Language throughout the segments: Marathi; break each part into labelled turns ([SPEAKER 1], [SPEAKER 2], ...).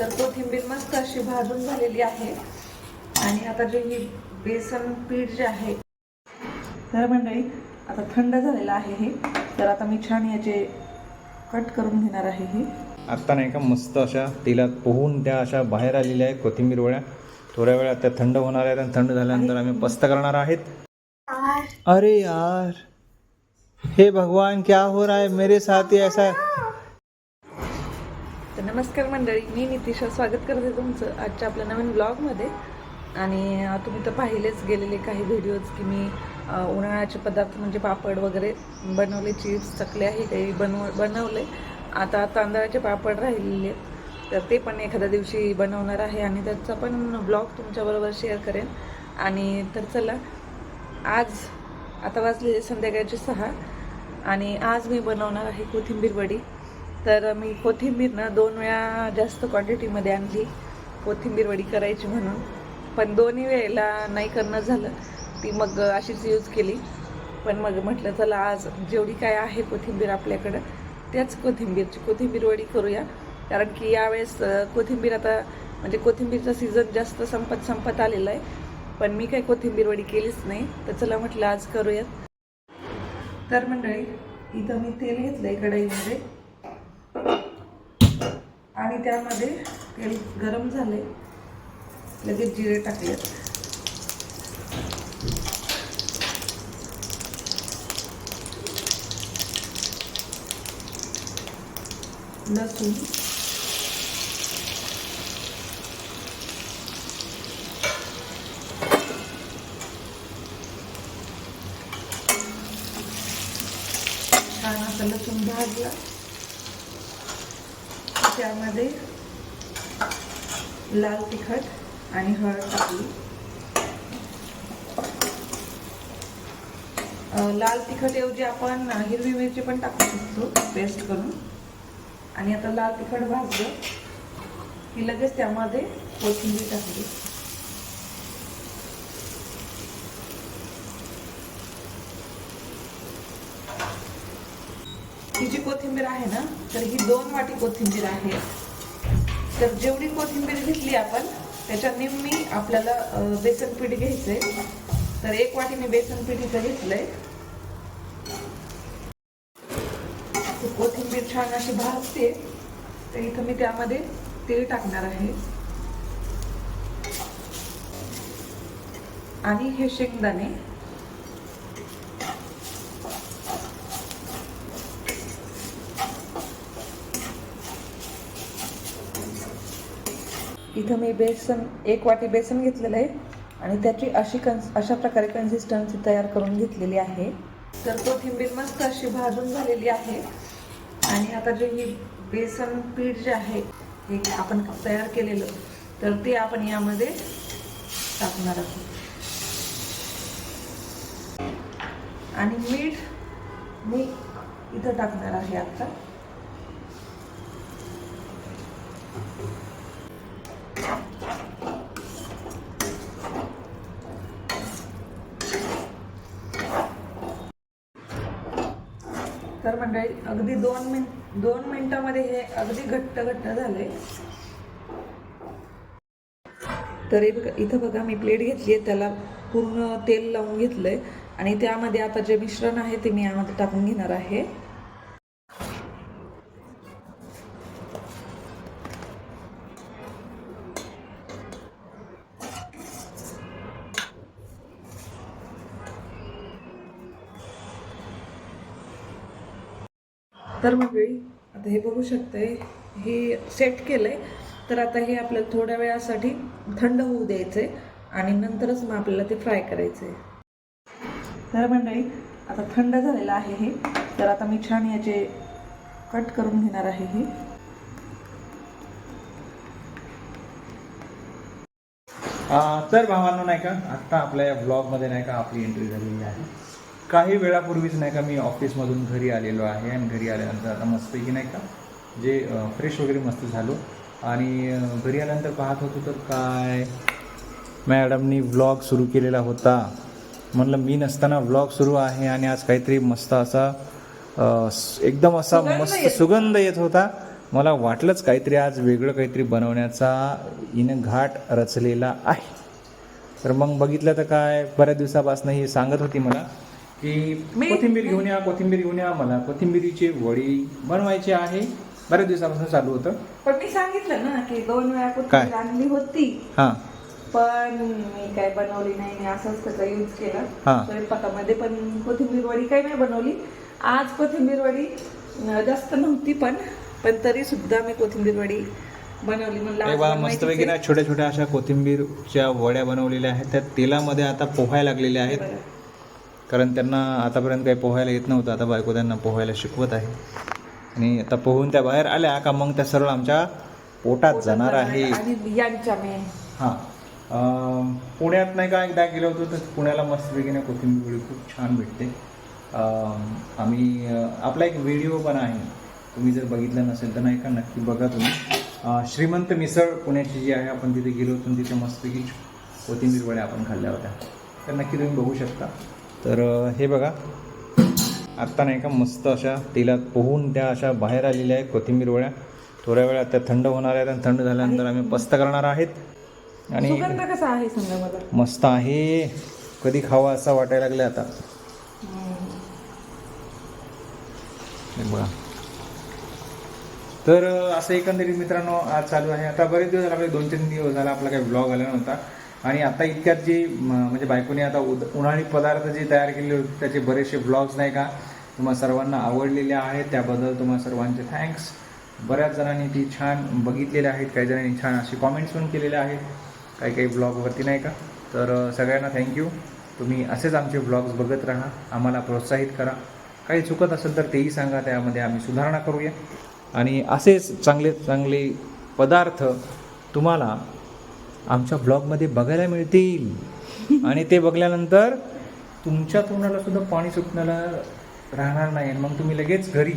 [SPEAKER 1] तर कोथिंबीर मस्त अशी भाजून झालेली आहे. आणि आता जे ही बेसन पीठ जे आहे तर मंडळी आता थंड झालेलं आहे हे. तर आता मी छान याचे कट करून घेणार आहे हे.
[SPEAKER 2] आत्ता नाही का मस्त अशा तेलात पोहून त्या अशा बाहेर आलेल्या आहेत कोथिंबीर वड्या. थोड्या वेळात त्या थंड होणार आहेत आणि थंड झाल्यानंतर आम्ही पस्त करणार आहेत. अरे यार हे भगवान क्या हो रहा है मेरे साथ ही ऐसा
[SPEAKER 1] तर नमस्कार मंडळी मी नितिशा. स्वागत करते तुमचं आजच्या आपल्या नवीन ब्लॉगमध्ये. आणि तुम्ही तर पाहिलेच गेलेले काही व्हिडिओज की मी उन्हाळ्याचे पदार्थ म्हणजे पापड वगैरे बनवले चिप्स चकले आहे काही बनव बनवले. आता तांदळाचे पापड राहिलेले. आहेत. तर ते पण एखाद्या दिवशी बनवणार आहे आणि त्याचा पण ब्लॉग तुमच्याबरोबर शेअर करेन. आणि तर चला आज आता वाजलेले संध्याकाळचे सहा. आणि आज मी बनवणार आहे कोथिंबीर वडी. तर मी कोथिंबीर ना दोन वेळा जास्त क्वांटिटीमध्ये आणली. कोथिंबीर वडी करायची म्हणून. पण दोन्ही वेळेला नाही करणं झालं. ती मग अशीच यूज केली. पण मग म्हटलं चला आज जेवढी काय आहे कोथिंबीर आपल्याकडं त्याच कोथिंबीरची कोथिंबीर वडी करूया. कारण की यावेळेस कोथिंबीर आता म्हणजे कोथिंबीरचा सीझन जास्त संपत संपत आलेला आहे. पण मी काही कोथिंबीर वडी केलीच नाही. तर चला म्हटलं आज करूयात. तर मंडळी इथं मी तेल घेतलं आहे कढईमध्ये. आणि त्यामध्ये तेल गरम झाले लगेच जिरे टाकलेत लसूण. छान असं लसूण भाजला. त्यामध्ये लाल तिखट आणि हळद टाकली. लाल तिखट ऐवजी आपण हिरवी मिरची पण टाकू शकतो पेस्ट करून. आणि आता लाल तिखट भाजलं की लगेच त्यामध्ये कोथिंबीर टाकली. ही जी कोथिंबीर आहे ना तर ही दोन वाटी कोथिंबीर आहे. तर जेवढी कोथिंबीर घेतली आपण त्याच्या निम्मी आपल्याला बेसन पीठ घ्यायचंय. तर एक वाटी मी बेसन पीठ इथं घेतलंय. कोथिंबीर छान अशी भाजते. तर इथं मी त्यामध्ये तेल टाकणार आहे. आणि हे शेंगदाणे. इथं मी बेसन एक वाटी बेसन घेतलेलं आहे आणि त्याची अशी कन्स अशा प्रकारे कन्सिस्टन्सी तयार करून घेतलेली आहे. तर कोथिंबीर मस्त अशी भाजून झालेली आहे. आणि आता जे ही बेसन पीठ जे आहे हे आपण तयार केलेलं तर ते आपण यामध्ये टाकणार आहोत. आणि मीठ मी इथं टाकणार आहे आता. तर मंडळी अगदी दोन मिन दोन मिनिटामध्ये हे अगदी घट्ट घट्ट झाले तर हे बघा इथं बघा मी प्लेट घेतली आहे त्याला पूर्ण तेल लावून घेतलंय. आणि त्यामध्ये आता जे मिश्रण आहे ते मी यामध्ये टाकून घेणार आहे. तर मंडळी आता हे बघू शकते हे सेट केलंय. तर आता हे आपल्याला थोड्या वेळासाठी थंड होऊ द्यायचंय आणि नंतरच मग आपल्याला ते फ्राय करायचंय. तर मंडळी आता थंड झालेलं आहे हे. तर आता मी छान याचे कट करून घेणार आहे हे.
[SPEAKER 2] तर भावांनो नाही का आत्ता आपल्या या ब्लॉगमध्ये नाही का आपली एंट्री झालेली आहे. काही वेळापूर्वीच नाही का मी ऑफिसमधून घरी आलेलो आहे आणि घरी आल्यानंतर आता मस्तपैकी नाही का जे फ्रेश वगैरे मस्त झालो. आणि घरी आल्यानंतर पाहत होतो तर काय मॅडमनी व्लॉग सुरू केलेला होता. म्हणलं मी नसताना व्लॉग सुरू आहे आणि आज काहीतरी मस्त असा एकदम असा मस्त सुगंध येत होता. मला वाटलंच काहीतरी आज वेगळं काहीतरी बनवण्याचा हिनं घाट रचलेला आहे. तर मग बघितलं तर काय बऱ्याच दिवसापासून ही सांगत होती मला. की
[SPEAKER 1] मी-
[SPEAKER 2] कोथिंबीर घेऊन या कोथिंबीर घेऊन या मला कोथिंबीरीची वडी बनवायची आहे. बऱ्याच दिवसापासून चालू होतं.
[SPEAKER 1] पण मी सांगितलं ना की दोन वेळा? कोथिंबीर आणली होती.
[SPEAKER 2] हां.
[SPEAKER 1] पण मी काय बनवली नाही मी असंच त्याचा यूज केला.
[SPEAKER 2] हा.
[SPEAKER 1] स्वयंपाकामध्ये पण कोथिंबीर वडी काही नाही बनवली. आज कोथिंबीर वडी अं, जास्त नव्हती पण पण तरी सुद्धा मी कोथिंबीर वडी बनवली. म्हणलं आज
[SPEAKER 2] बघा
[SPEAKER 1] बनवायचीच
[SPEAKER 2] मस्तपैकी ना
[SPEAKER 1] आहे.
[SPEAKER 2] छोट्या छोट्या अशा कोथिंबीरच्या वड्या बनवलेल्या आहेत. त्या तेलामध्ये आता पोहायला लागलेल्या आहेत.
[SPEAKER 1] बरं.
[SPEAKER 2] कारण त्यांना आतापर्यंत काही पोहायला येत नव्हतं. आता बायको त्यांना पोहायला शिकवत आहे. आणि आता पोहून त्या बाहेर आल्या का मग त्या सरळ आमच्या पोटात जाणार आहे. हां. पुण्यात नाही का एकदा गेलो होतो तर पुण्याला मस्तपैकी ना कोथिंबीर खूप छान भेटते. आम्ही आपला एक व्हिडिओ पण आहे. तुम्ही जर बघितलं नसेल तर नाही का नक्की बघा तुम्ही. श्रीमंत मिसळ पुण्याची जी आहे आपण तिथे गेलो होतो तिथे मस्तपैकी कोथिंबीर वड्या आपण खाल्ल्या होत्या. तर नक्की तुम्ही बघू शकता. तर हे बघा. आत्ता नाही का मस्त अशा तेलात पोहून त्या अशा बाहेर आलेल्या आहेत कोथिंबीर वड्या. थोड्या वेळात त्या थंड होणार आहेत आणि थंड झाल्यानंतर आम्ही पस्त करणार आहेत. आणि
[SPEAKER 1] कसा आहे मला
[SPEAKER 2] मस्त आहे. कधी खावा असं वाटायला लागलं आता. बघा. तर असं एकंदरीत मित्रांनो आज चालू आहे. आता बरेच दिवस झाले आपले दोन तीन दिवस झाला आपला काही ब्लॉग आला नव्हता. आणि आता इतक्यात जे म्हणजे बायकोने आता उद उन्हाळी पदार्थ जे तयार केले होते त्याचे बरेचसे ब्लॉग्स नाही का तुम्हा सर्वांना आवडलेले आहेत त्याबद्दल तुम्हा सर्वांचे थँक्स बऱ्याच जणांनी ती छान बघितलेले आहेत काही जणांनी छान असे कॉमेंट्स पण केलेले आहेत. काही काही ब्लॉगवरती नाही का? तर सगळ्यांना थँक्यू तुम्ही असेच आमचे ब्लॉग्स बघत राहा आम्हाला प्रोत्साहित करा. काही चुकत असेल तर तेही सांगा त्यामध्ये आम्ही सुधारणा करूया. आणि असेच चांगले चांगले पदार्थ तुम्हाला आमच्या ब्लॉगमध्ये बघायला मिळतील. आणि ते बघल्यानंतर तुमच्या तोंडाला सुद्धा पाणी सुटण्याला राहणार नाही. मग तुम्ही लगेच घरी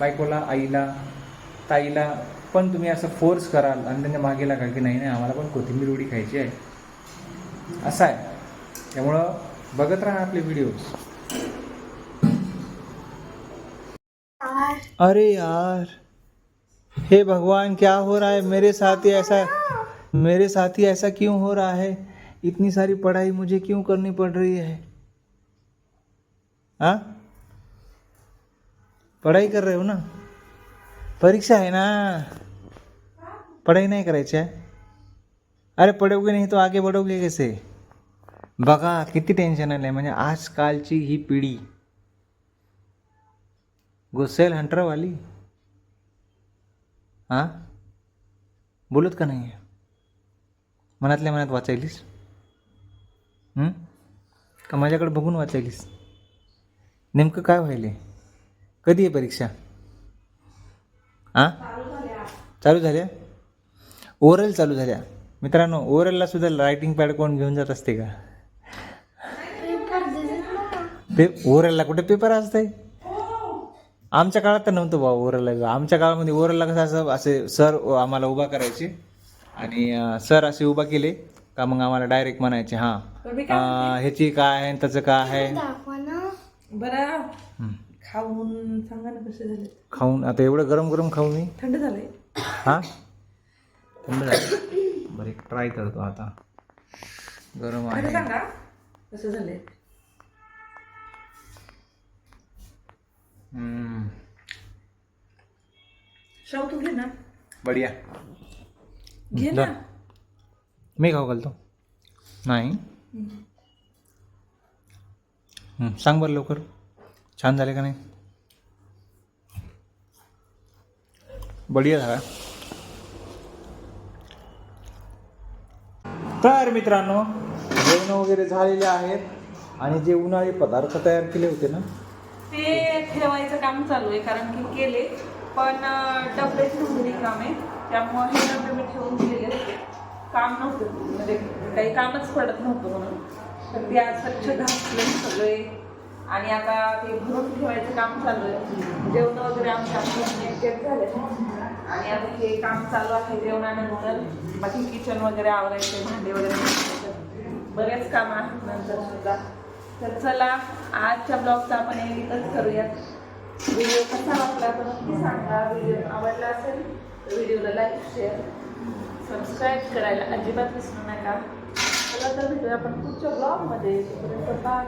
[SPEAKER 2] बायकोला आईला ताईला पण तुम्ही असं फोर्स कराल. आणि त्यांच्या मागे लागा की नाही नाही आम्हाला पण कोथिंबीर उडी खायची आहे. असं आहे. त्यामुळं बघत राहा आपले व्हिडिओज अरे यार. हे भगवान क्या हो रहा है? मेरे साथ ही ऐसा मेरे साथ ही ऐसा क्यों हो रहा है? इतनी सारी पढ़ाई मुझे क्यों करनी पड़ रही है? हाँ? पढ़ाई कर रहे हो ना? परीक्षा है ना? पढ़ाई नहीं करायची आहे अरे पढ़ोगे नहीं तो आगे बढ़ोगे कैसे? बघा किती टेन्शन आलं आहे म्हणजे आजकालची ही पिढी गुसेल हंटरवाली। हां? बोलत का नाही मनातल्या मनात वाचायलीस? का माझ्याकडे बघून वाचायलीस? नेमकं काय व्हायले कधी आहे परीक्षा? हां चालू झाल्या? ओरल चालू झाल्या. मित्रांनो ओरलला सुद्धा रायटिंग पॅड कोण घेऊन जात असते का? पे ओरलला कुठे पेपर असते आमच्या काळात तर नव्हतं बा ओरलला. आमच्या काळामध्ये ओरलला कसं असं असे सर आम्हाला उभा करायचे. आणि सर असे उभा केले का मग आम्हाला डायरेक्ट म्हणायचे हां अं, ह्याची काय आहे त्याचं काय आहे?
[SPEAKER 1] बरं.
[SPEAKER 2] हं.
[SPEAKER 1] खाऊन सांगा ना कसे झाले
[SPEAKER 2] खाऊन आता एवढं गरम गरम खाऊ मी?
[SPEAKER 1] थंड झालंय.
[SPEAKER 2] हां? थंड झालं बरं एक ट्राय करतो आता. गरम
[SPEAKER 1] खरं
[SPEAKER 2] आहे.
[SPEAKER 1] सांगा कसे झाले
[SPEAKER 2] हम्म,
[SPEAKER 1] शाव तू घे ना.
[SPEAKER 2] बढिया.
[SPEAKER 1] घे
[SPEAKER 2] धर.
[SPEAKER 1] ना.
[SPEAKER 2] मी खाऊ घालतो. नाही. हं, सांग बरं लवकर. छान झाले का नाही? बढिया झाला. तर मित्रांनो जेवण वगैरे झालेले आहेत आणि जे उन्हाळी पदार्थ तयार केले होते ना?
[SPEAKER 1] ते ठेवायचं काम चालू आहे कारण की केले पण अं, काम आहे. त्यामुळे हे डबे मी ठेवून गेले काम नव्हतं. म्हणजे काही कामच पडत नव्हतं म्हणून. तर ते आज स्वच्छ घासले सगळे. आणि आता ते भरून ठेवायचं काम चालू आहे. जेवण वगैरे आमच्या एकटेच म्हणजे झाले. आणि आता हे काम चालू आहे जेवणानंतर बाकी किचन वगैरे आवरायचे भांडे वगैरे बरेच कामं आहेत नंतर सुद्धा. तर चला आजच्या ब्लॉगचा आपण एडिटच करूयात. व्हिडिओ कसा वाटला तर नक्की सांगा. व्हिडिओ आवडला असेल व्हिडिओला लाईक शेअर सबस्क्राईब करायला अजिबात विसरू नका. चला तर भेटूया आपण पुढच्या ब्लॉगमध्ये तोपर्यंत बाय